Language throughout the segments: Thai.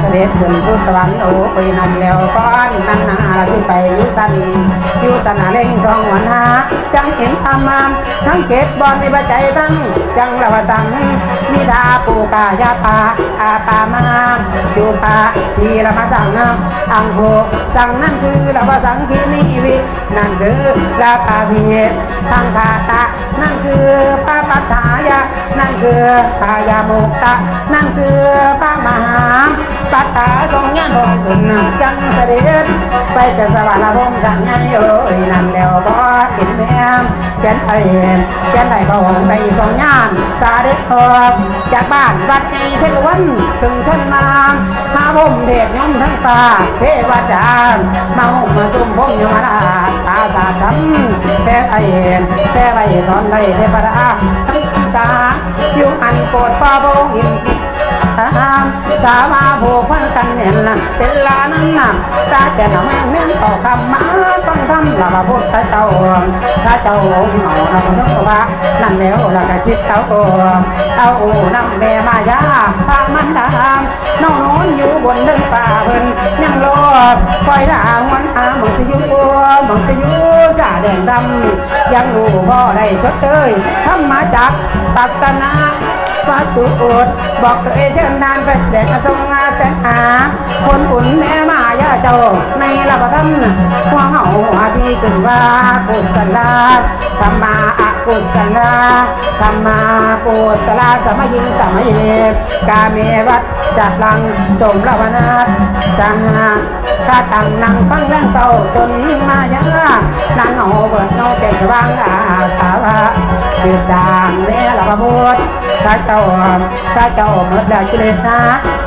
เสด็จขึ้นสู่สวรรค์โอ้ยนั่นแล้วก้อนนั่นนาที่ไปอยู่สันอยู่สนเล่งสองหัวหน้าจังเห็นธรรมามทั้งเจ็ดบอนมีปัจจัยตั้งจังละวสังมีทาปูกายาปาอาปามามจูปาทีละมาสั่งอังโหสั่งนั่นคือละวสังคีนิวินั่นคือลาปาพีทางคาตะนั่นคือพระปัฏฐายะนั่นคือพายามุกตะนั่นคือพระมหาปัฏฐาทรงยันองขึ้นนำจังเสด็จไปกับสวรรค์วงสัญญาโอ้ยนั่นแล้วบ่เห็นแม่แกนไทยแกนไทยพระองค์ไปทรงยานสาเด็จออกจากบ้านวัดใหญ่เชตวันถึงชั้นมาหาผมเทพยมทั้งฟ้าเทวดาเมาห่มมาสุ่มผมยมราชปราสาทธรรมแพ้ไปแพ้ไปสอนได้เทพดาสาอยู่อันโปรดพ่อพระองค์อิน สามาผูกพันกันเห็นนะเป็นลานั้นนะตาแก่หนแม่งเม่นต่อคำมาฟังธรรมละพระพุทธเจ้าถ้าเจ้าองค์เอาละพระพุทธว่านั่นแล้วละก็คิดเอาเอานำแม่มายาพามันดามน้องนอนอยู่บนเดินป่าเพิ่นยังรอคอยด่าหวนหาเมืองสิยู่เมืองสิยูสาแดงดำยังรู้พ่อได้ชดเชยทำมาจากปัตตนาฟาสูดบอกเคยเชิญทานไปแสดงทรงอาแสงหาคนอุ่นแม่มายาเจ้าในระบทันหัวเฮาอาที่ขึ้นว่ากุศลาธรรมาอกุศลาธรรมากุศลาสมัยิงสมัยเอกกาเมวัดจัดลังสมระวนาสังหาข้าตั้งนั่งฟังแรงเศร้าจนมายานางเอาเบิดเงาแก่สว่างอาสาวะจืดจางแม่ละพระพุทธข้าเจ้าข้าเจ้าเมื่อได้กิเลสนะ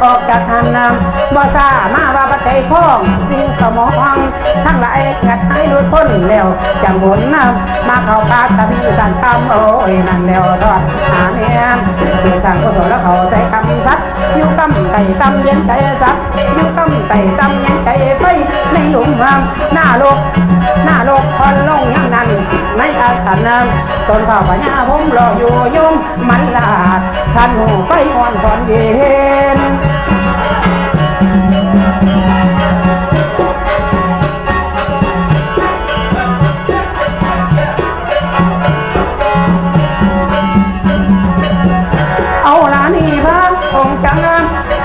ออกจากทันนำบ่สามาว่าปัจจัยของสิ่งสมองทั้งหลายเกิดให้หลุดพ้นแล้วจังบุญนำมาเข้าปากตะพิสันคำโอ้ยนั่นแล้วทอดอาเมียนสิ่งสั่งกุศลแล้วเขาใส่คำสัตย์อยู่กำไต่ตำเย็นใจสัตย์อยู่กำไต่ตำเย็นใจไฟในหลุมหางหน้าโลกหน้าโลกพอนลงยังนั้นในอาสนะต้นข้าวปัญญาผมรออยู่ยุ่งมันลาดท่านหูไฟอ่อนอนเย็น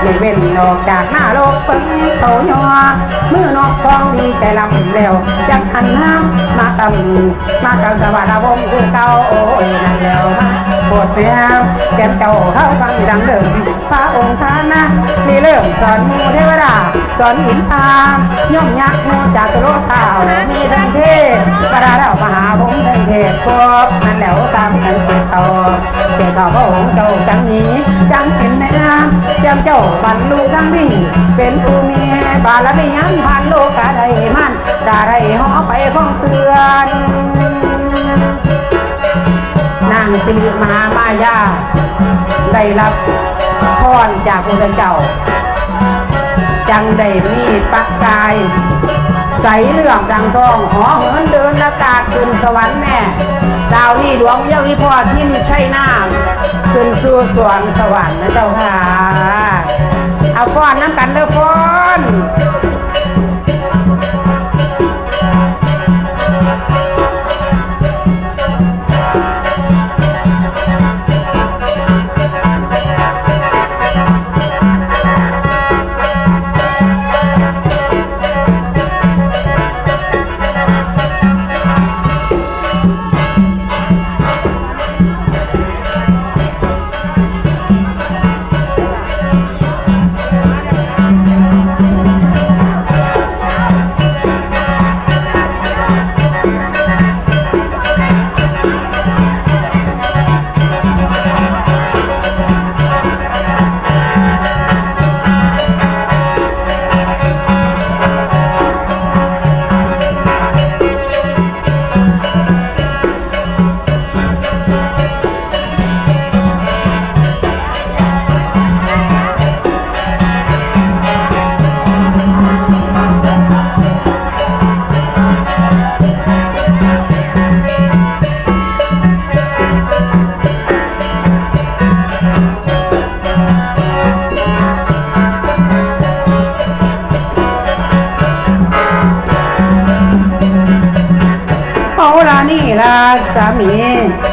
ไม่เว้นออกจากหน้าโลกเปิ้งเขายอมือนอกฟองดีใจลำแล้วจังหันห้ามมากำมากำสวัสดิ์วงคือเก่าโอ้ยนั่นแล้วมาปรดเพียงแก้มเจ้าเข้าฟังดังเดิมพระองค์ท่านนะนี่เริ่มสอนมูเทวดาสอนหินทางย่อมยักษ์มูจากตุโลกข่าวมีทั้งเทพปราดาวมหาพงทั้งเทพครบนั่นแล้วสามกันเกตต่อเกตต่อพระองค์เจ้าจังนี้จังเห็นแม่จำเจ้าบรรลุทั้งดีเป็นผู้มีบารมียันผ่านโลกาได้มันดาได้หอไปของเตือนนางสิริมหามายาได้รับพรจากพระเจ้า จังได้มีปักกาย ใสเหลืองดังทองหอเหินเดินอากาศขึ้นสวรรค์แม่สาวนี่ดวงเย้าอีพ่อทิมใช่น้ำขึ้นสู่สวงสวรรค์นะเจ้าค่ะเอาฟ้อนน้ำกันเด้อฟ้อน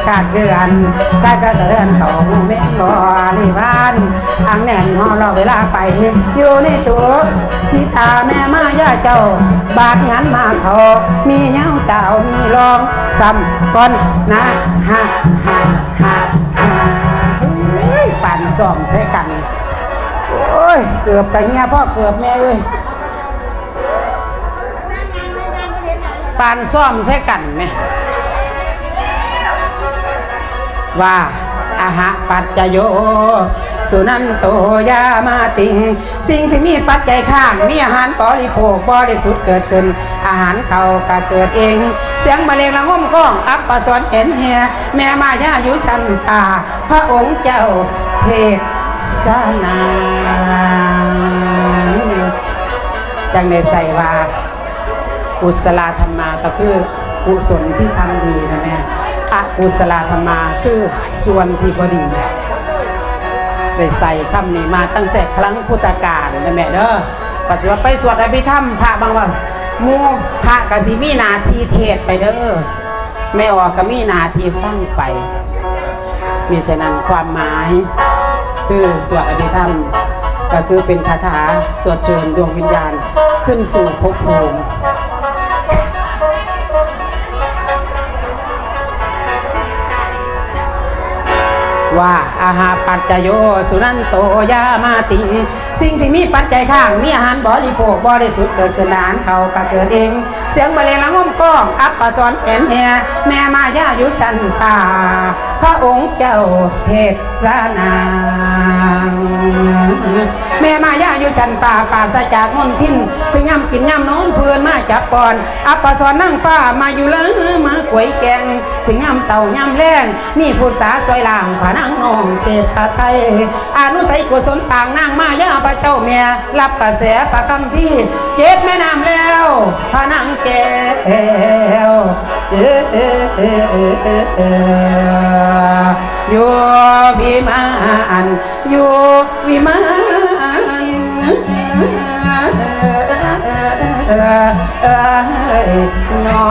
ขาดเกลื่อนกายกระเสือนต่อหูเม่นบริวารอังแน่นหอรอเวลาไป อยู่ในตัวชิตาแม่มาย่าเจ้า บาดหันมาเขามีเงาเจ้ามีรองซ้ำก่อนนะฮะฮะฮะฮะเฮ้ยปั่นซ่อมใส่กัน โอ้ย เกือบกับเฮียพ่อเกือบแม่เอ้ยปานซ่อมใส่กันไหม ว่าอาหะปัจจโย สุนันโตยามาติง สิ่งที่มีปัจจัยข้างมีอาหารบริโภคบริสุทธิ์เกิดขึ้น อาหารเขาก็เกิดเอง เสียงบรรเลงละงมก้อง อัปปสอนเห็นเฮแม่มายาอยู่ชันตา พระองค์เจ้าเทศสนาจังได้ใส่ว่ากุศลธรรมาก็คือกุศลที่ทำดีนะแม่ อกุศลธรรมาคือส่วนที่บดีได้ใส่คำนี้มาตั้งแต่ครั้งพุทธกาลนะแม่เด้อปัจจุบันไปสวดอภิธรรมพระบางว่ามูพระกสิมีนาทีเทศไปเด้อไม่ออกก็มีนาทีฟังไป มีฉะนั้นความหมาย คือสวดอภิธรรม ก็คือเป็นคาถาสวดเชิญดวงวิญญาณขึ้นสู่ภพภูมิ ว่าอาหารปัจจโยสุนันโตยามาติงสิ่งที่มีปัจจัยข้างมีอาหารบริโภคบริสุทธิ์เกิดขึ้นอาหารเขาก็เกิดเอง เสียงบรรเลงละง่มก้องอัปปสอนแอนแฮแม่มายาอยู่ชันตาพระองค์เจ้าเทศนา แม่มายาอยู่ชันฟ้าป่าสจากมนทินถึงย่ำกินย่ำน้นเพื่อนมาจับปอนอัปปสอนนั่งฟ้ามาอยู่เลยมากวยแกง ถึงย่ำเสาย่ำแรงมีผู้สาสวยล่างผานังนองเทพตาไทยอนุสัยกุศลสางนางมายาพระเจ้าเมียรับกระแสพระคำพี่เจ็ดแม่น้ำแล้วพระนางแก้วอยู่วิมานอยู่วิมาน อนอ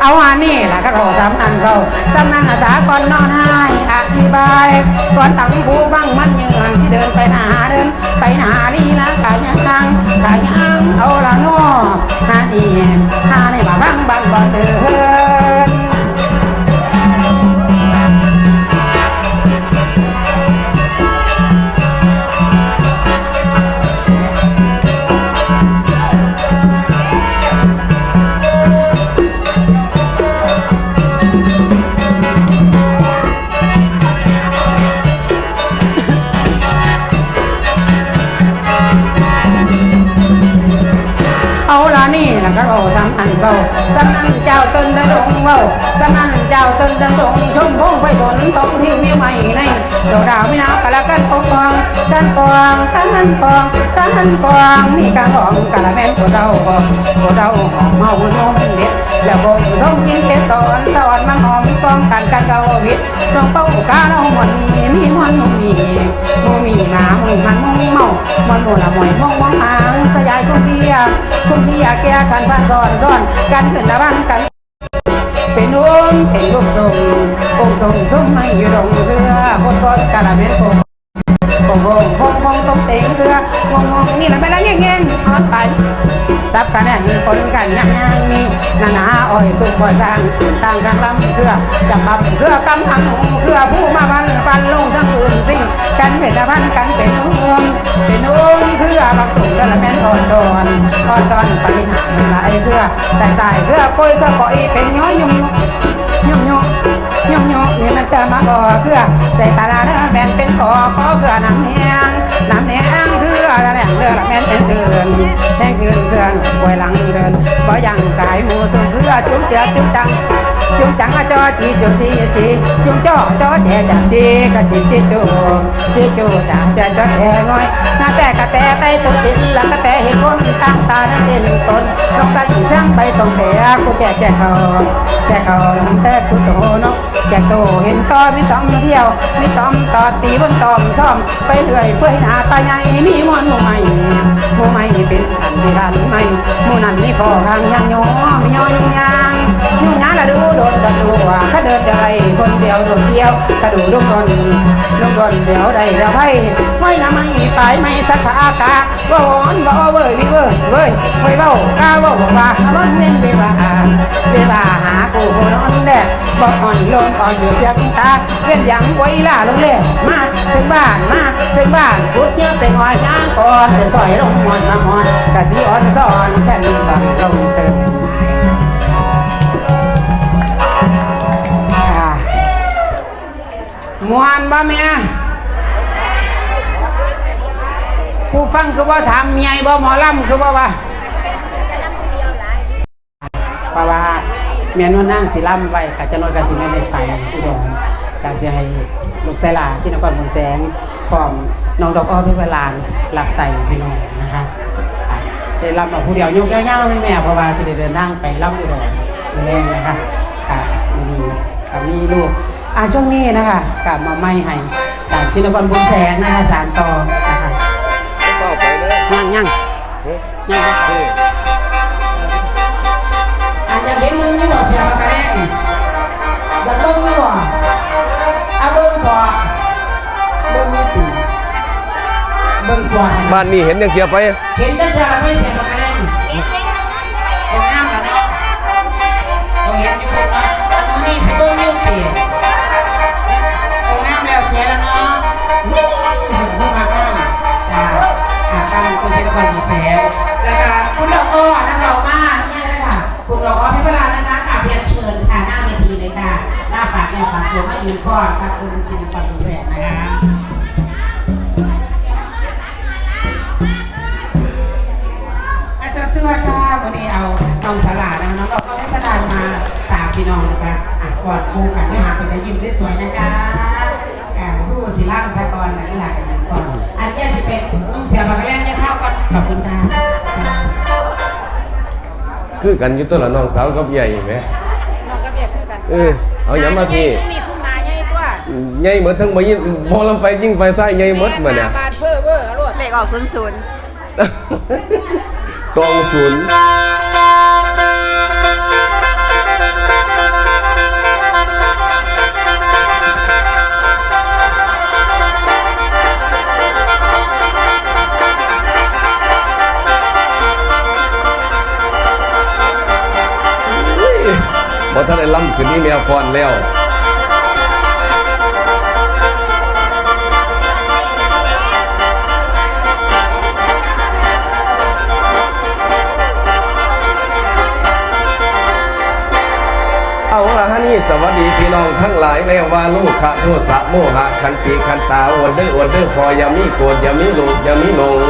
เอาอันนี้แหละก็เราสำนันเราสำนันอาสาก่อนนอนให้อธิบายก่อนตั้งผู้ฟังมันยืนที่เดินไปหนาเดิน ไปหนาลีละกายยังกายยังเอาละโน่ฮาดีฮานี่มาบังบังบ่เดิน เราสำนันเบาสนันเจ้าต้นดงดงเบาสำนันเจ้าต้นดงดงชมพงไปสนตรงที่มีใหม่ในดอกดาวไม่นาวกะละกันปกครองกันกองกันกองกันกองมีการของกะละแม่นตัวเราบอกตัวเราหอมเมาโน้มเด็ดแล้วบ่มสมกินเกสรสอนมันหอมกองกันกันเกาวิทย์ตรงเป้ากาเราหมดมีมีมวนมุมีมุมีหนามุมันมุเมามันโมละมวยมองมองหางสยายคงเดียคงเดียแก่กันพันซ้อนซ้อนกันขึ้นระวังกัน เป็นองค์เป็นลูกทรงองค์ทรงทรงไม่อยู่ดงเรือคนก้อนกะลาเม็ดโค งโคงโคงโคงตรงเต็งเรืองงงนี่แหละไปแล้วเงี้ยเงี้ยออนไปซับกันแน่นคนกันยังยังมีนานาอ้อยสุกบ่อยสร้างต่างกันลำเครือจับบับเครือกำทังเครือผู้มาบันปันลงทั้งอื่นสิ่งกันเหตุพันกันเป็นอุ้มเป็นอุ้มเครือบักตุ่มกะละเม็ดอ่อนตอนอ่อนตอนไปหารหลายเครือแต่สายเครือโกยเครือก่อยเป็นย้อยยุ่งยุ่งยุ่งยุ่ง ยุ่งนี่มันเกิดมาก่อเพื่อใส่ตาลาเด้อแมนเป็นขอขอเพื่อน้ำแหงน้ำแหงคือ แหลงเรือแมนเป็นเถื่อนแหงเถื่อนเถื่อนป่วยหลังเดินบ่ยังกายหมูสูงเพื่อจุ้มเจือจุ้มจังจุ้มจังอะจอจีจุ้มจีจีจุ้มจ่อจอแจจับจีกะจีจีจูจีจูจ่าจะจอแจง่อยหน้าแต่กะแต่ไปตัวติดแล้วกะแต่เห็นคนตั้งตาเด่นตนลงตาอีเสียงไปตรงแต่กูแก่แก่เขาแก่เขาลำแต่กูโตนาะแก่โตเห็นต่อไมีต้องเที่ยวไมีต้อมต่อตีบนต้อมซ่อมไปเรื่อยเพื่อหน้าตาใหญ่มีมนโมไม่โมไม่เป็นขันติรันไม่โมนั้นนี่พอทางยังยมียอยุ่งยางยุ่งยาง ละดูโดนกันดูว่าถ้าเดินได้คนเดียวโดดเดียวกระดูลุกดนลุกดนเดียวได้เดียวไว้ไม่งาไม่ตายไม่สักขากาว่าหอนว่าเว้ยวิเว้ยเว้ยเว้ยเบ้ากาว่าว่ามันเว้นเวลาเวลาหากูนอนแดดบอกอ่อนลงอ่อนอยู่เสียงตาเว้นยังไว้ล่าลงเล่มาถึงบ้านมาถึงบ้านพุดเนี่ยเป็นอ้อยย่างก่อนแต่ซอยลงมอนมามอนกะสีอ่อนซ้อนแค่นี้สั่งลงเติม บ่แม่ผู้ฟังคือว่าถามเมียบ่หมอลำคือว่าว่าเพราะว่าเมียนวลนางสิล่ำไว้กะจะนอยกะสิไม่ได้ไปอุดรกะสิให้ลูกไสลาชินกรบนแสงพร้อมน้องดอกอ้อพิเวลานหลับใส่พี่น้องนะคะได้รับมาผู้เดียวยกย่างๆไม่แม่เพราะว่าจะได้เดินทางไปล่ำอุดรมื้อแรงนะคะ มีลูกอะช่วงนี้นะคะกลับมาไม่ให้สารชินกรบุญแสงนะคะสารต่อนะคะเฝ้าไปเลยย่างย่างเฮ้ยย่างนี่อันจะเห็นมึงนี่บ่เสียมากระแดงอยากเบิ่งนี่บ่เอาเบิ่งก่อนเบิ่งนี่ตีเบิ่งก่อนบ้านนี้เห็นยังเกียไป เห็นแต่จะไม่เสียมากระแดงคนงามแล้วเนาะโอ้เห็นอยู่เนาะมื้อนี้สิเบิ่ ปากตัวมายืนข้อครับคุณชินปันแสงนะคะไอ้เสื้อค่ะวันนี้เอาน้องสลาดนะคะน้องดอกอ้อพิพลามาฝากพี่น้องนะคะอะกอดคู่กันที่หาไปใส่ยิ้มสวยๆนะคะอ่าผู้ศิลป์ชากรนะที่หลากันก่อนอันนี้จะเป็นนุ่งเสียบากระแลงเนี่ยเข้าก่อนขอบคุณค่ะคือกันอยู่ตัวละน้องสาวกับใหญ่ไหมน้องก็เบียดคือกันเออเอาหยังมาพี่ซุ่มนี่ซุ่มนา ใหญ่ตัวใหญ่เหมือนทั้งบ่ยินบ่ลำไปยิ่งไปซ้ายใหญ่หมดมาเนี่ยบานเพ้อเว้ออรวดเลขออกศูนย์ศูนย์ตองศูนย์อุ้ยบ่ทันได้ล้ำขึ้นนี่แมวฟอนแล้ว อาละฮะนี่สวัสดีพี่น้องทั้งหลายแล้วว่าลูกขะโทษสะโมหะคันติคันตาอวดเด้ออวดเด้อพอยามีโกรธยามีโลภอย่ามีหลง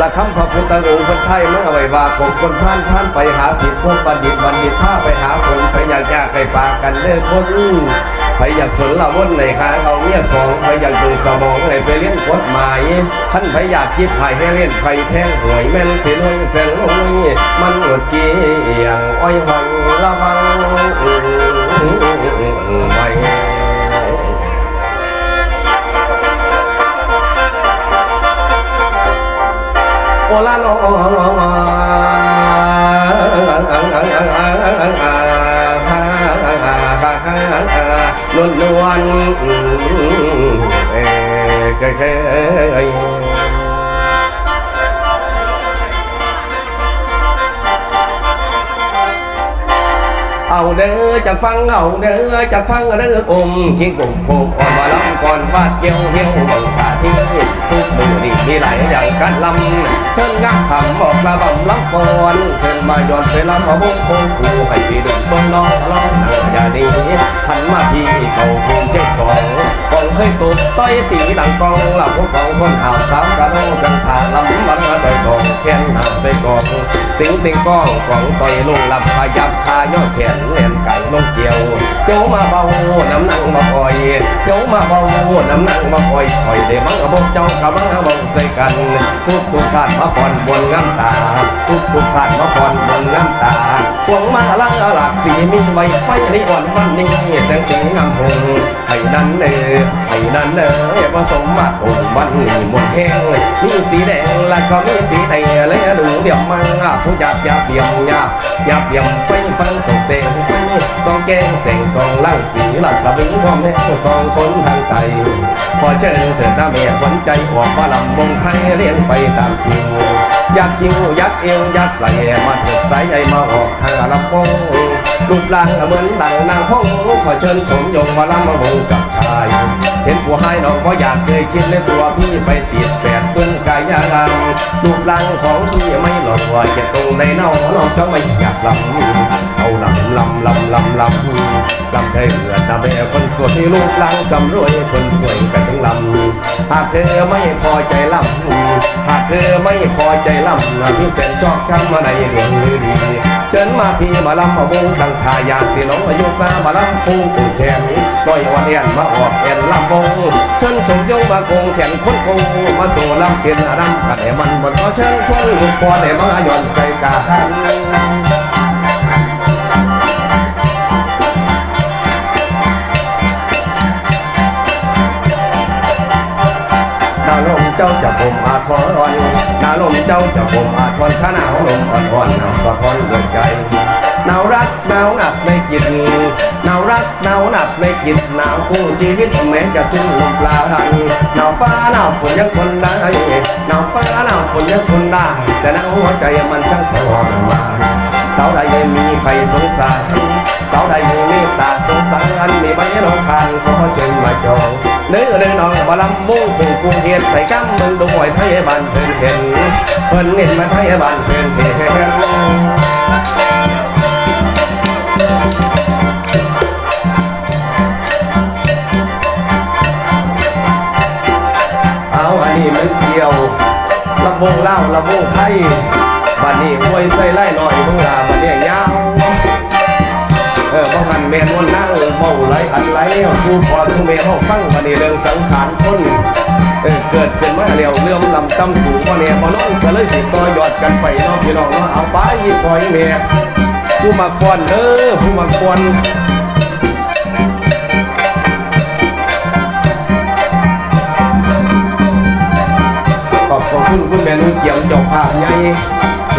ละคำพระพุทธองค์คนไทยเมื่อไว้ว่าคงคนผ่านผ่านไปหาผิดพบบัณฑิตบัณฑิตพาไปหาผลไปอยากยากให้ปากันเด้อคนไปอยากสนละวนในขาเอาเมียสองไปอยากดูสมองให้ไปเลี้ยนกฎหมายท่านไปอยากจิบไผ่ให้เล่นไผ่แทงหวยแม่นสิลอยเส้นลอยมันอดเกี่ยงอ้อยหอยละวัง ลาโนนวลนวลเอ้เคยเคยเอาเด้อจะฟังเอาเด้อจะฟังเด้ออมคิงกุ่มโคมอ่อนว่าลำก่ อนวาดเกี่ยวเหี่ยวบังขาที่ทุกมือดีมีหลายอย่างกันลำเชิญงักคำบอกระบำลำก่อนเชิญมาย้อนไปลำมาบุ้งโคงกูให้พี่ดุเบิ่งน้องร้องอย่าดีหันมาพี่เขาภูมิใจสองกองเคยตบต้อยตีดังกองหลับพวกของคนหาวสามกะโลกันผ่าลำมันมาโดย ส่กองเสสิงติงก้องของต่อยลงลำพายับพายอดแขนแหลนไก่ลงเกี่ยวโจมาเบาน้ำหนังมาปล่อยโจมาเบาน้ำหนังมาปล่อยคอยเดมังกระบอกเจ้ากับมังกระบอกใส่กันทุกทุกขาดมาผ่อนบนงามตาทุกทุกขาดมาผ่อนบนงามตาพวงมาลังหลักสีมีใบไฟในอ่อนวันนี้แสงสีงามหงให้นั้นเนอให้นั้นเนอผสมมาโอ้วันนี้หมดแห้งมีสีแดงแล้วก็มีสีแดงและดูเดียมมังผู้หยาบยาบเดี่ยมหยาบยาบเดี่ยมไฟฟังส่งเสียงสองแกงแสงสองล่างสีหลัดสวิงพร้อมแม่สองคนทางไตพอเชิญเถิดตาเมียขวัญใจออกมาลำวงไทยเลี้ยงไปตามคิวยากคิวยากเอวยากไหลมาเถิดสายใยมาออกทางลำโพงรูปร่างเหมือนดังนางพงขอเชิญชมยงมาลำมาโงกับชาย เห็นผัวให้น้องเพราอยากเคยคิดเลยตัวพี่ไปติดแปดเปื้อนกายยางรูปร่างของพี่ไม่หล่อจะตรงในเน่าน้องจะไม่อยากลำำลำลำลำลำลำเธอเหลือตาแม่คนสวยที่รูปร่างสำรวยคนสวยกันทั้งลำหากเธอไม่พอใจลำหากเธอไม่พอใจลำพี่เส้นจอกช้ำมาในเรื่องลือดีเชิญมาพี่มาลำมาวงสังขายาสีน้องอายุสามาลำพุงกุ้งแขนต้อยวันเอ็นมาออกเอ็นลำวงเชิญชมยงมาคงแขนคนคงมาสู่ลำเพียนรำกันให้มันบนขอเชิญชวนลูกพอได้มาหย่อนใส่กาหัน ดาวลมเจ้าจะผมอาทรอนดาวลมเจ้าจะผมอาทรข้าหนาวลมอ่อนอ่อนหนาวสะท้อนดวงใจหนาวรักหนาวหนักในจิตหนาวรักหนาวหนักในจิตหนาวคู่ชีวิตแม้จะสิ้นลมปลาหันหนาวฟ้าหนาวฝนยังทนได้หนาวฟ้าหนาวฝนยังทนได้ แต่หนาวหัวใจมันช่างทรมานสาวใดไม่มีใครสงสาร สาวใดมีเมตตาสงสารมีใบรองคานขอเชิญมาจองเนื้อเนื้อน้องบาลำมุ่งถึงกรุงเทพใส่กำมึงดูหอยไทยบ้านเพิ่นเห็นเพิ่นเห็นมาไทยบ้านเพิ่นเห็นเอาอันนี้มันเกี่ยวลำวงเล่าลำวงไทยบัดนี้ห้วยใส่ไล่หน่อยมึงลาบัดนี้ยา เออบ่หันแม่นวนนั่งเมาไหลอันไหลสู้พอสู้แม่ห้องฟังวันนี้เรื่องสังขารคนเออเกิดขึ้นมาเรียวเลื่อมลำซ้ำสูงบ่เนี่ยบ่น้องก็เลยติดต่อยอดกันไปน้องพี่น้องเนาะเอาไปปล่อยแม่ผู้มักฟอนเด้อผู้มักฟอนขอบคุณคุณแม่นุ่งเกี่ยวจ้าภาพใหญ่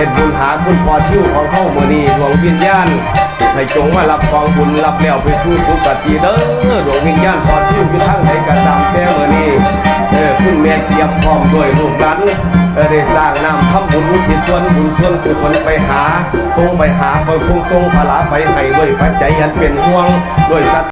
ฮ็ดบุญหาคุณพ่อชิวของเฮามือนี้ดวงวิญญาณให้จงมารับกองบุญรับแล้วไปสู่สุคติเด้อดวงวิญญาณพอที่อยู่ทางไหนกันดำแก้มือนี้เออคุณแม่เตรียมพร้อมด้วยลูกหลานเออได้สร้างน้ำทำบุญอุทิศส่วนบุญส่วนกุศลไปหาส่งไปหาไปพุ่งส่งพลาไปให้ด้วยปัจจัยอันเป็นห่วงด้วยสัต